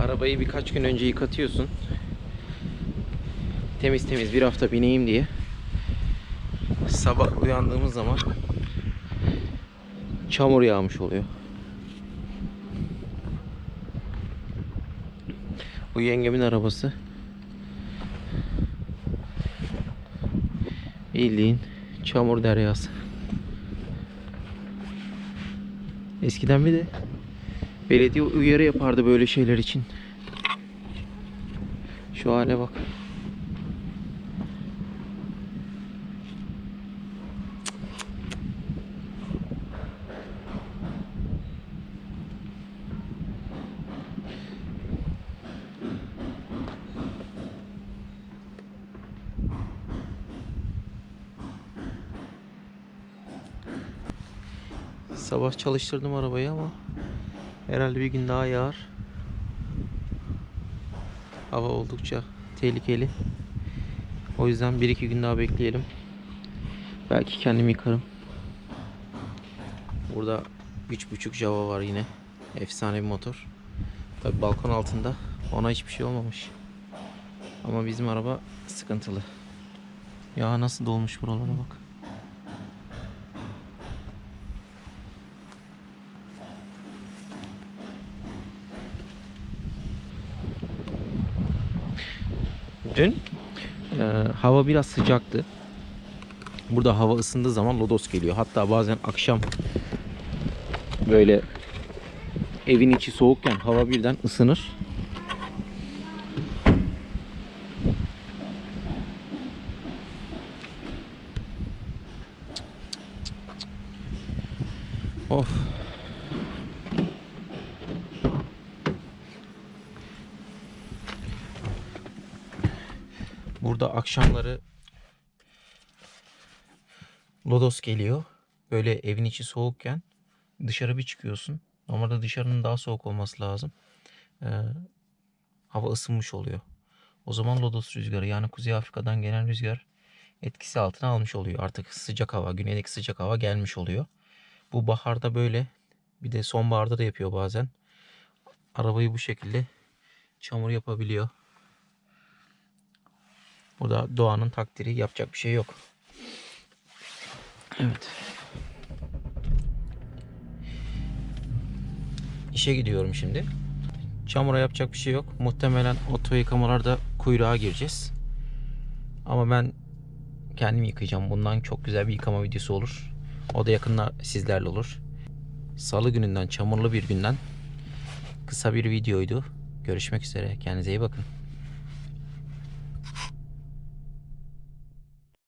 Arabayı birkaç gün önce yıkatıyorsun. Temiz temiz bir hafta bineyim diye. Sabah uyandığımız zaman çamur yağmış oluyor. Bu yengemin arabası. Bildiğin çamur deryası. Eskiden bir de belediye uyarı yapardı böyle şeyler için. Şu hale bak. Sabah çalıştırdım arabayı ama herhalde bir gün daha yağar. Hava oldukça tehlikeli. O yüzden bir iki gün daha bekleyelim. Belki kendim yıkarım. Burada 3.5 Java var yine. Efsane bir motor. Tabi balkon altında. Ona hiçbir şey olmamış. Ama bizim araba sıkıntılı. Ya nasıl dolmuş buralara bak. Dün e, hava biraz sıcaktı. Burada hava ısındığı zaman lodos geliyor. Hatta bazen akşam böyle evin içi soğukken hava birden ısınır. Of. Burada akşamları lodos geliyor. Böyle evin içi soğukken dışarı bir çıkıyorsun. Normalde dışarının daha soğuk olması lazım. Ee, hava ısınmış oluyor. O zaman lodos rüzgarı yani Kuzey Afrika'dan gelen rüzgar etkisi altına almış oluyor. Artık sıcak hava, güneydeki sıcak hava gelmiş oluyor. Bu baharda böyle bir de sonbaharda da yapıyor bazen. Arabayı bu şekilde çamur yapabiliyor. Bu da doğanın takdiri. Yapacak bir şey yok. Evet. İşe gidiyorum şimdi. Çamura yapacak bir şey yok. Muhtemelen oto yıkamalarda kuyruğa gireceğiz. Ama ben kendim yıkayacağım. Bundan çok güzel bir yıkama videosu olur. O da yakında sizlerle olur. Salı gününden, çamurlu bir günden kısa bir videoydu. Görüşmek üzere. Kendinize iyi bakın.